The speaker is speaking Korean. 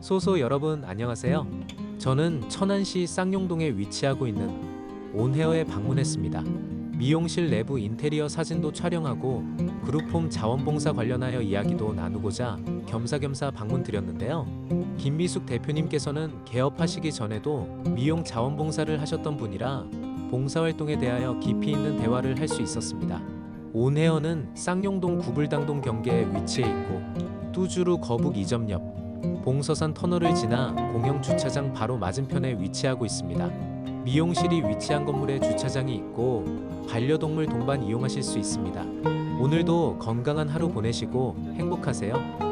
소소 여러분 안녕하세요. 저는 천안시 쌍용동에 위치하고 있는 온헤어에 방문했습니다. 미용실 내부 인테리어 사진도 촬영하고 그룹홈 자원봉사 관련하여 이야기도 나누고자 겸사겸사 방문 드렸는데요. 김미숙 대표님께서는 개업하시기 전에도 미용 자원봉사를 하셨던 분이라 봉사활동에 대하여 깊이 있는 대화를 할 수 있었습니다. 온헤어는 쌍용동 구불당동 경계에 위치해 있고 뚜주루 거북 이점 옆 봉서산 터널을 지나 공영 주차장 바로 맞은편에 위치하고 있습니다. 미용실이 위치한 건물에 주차장이 있고 반려동물 동반 이용하실 수 있습니다. 오늘도 건강한 하루 보내시고 행복하세요.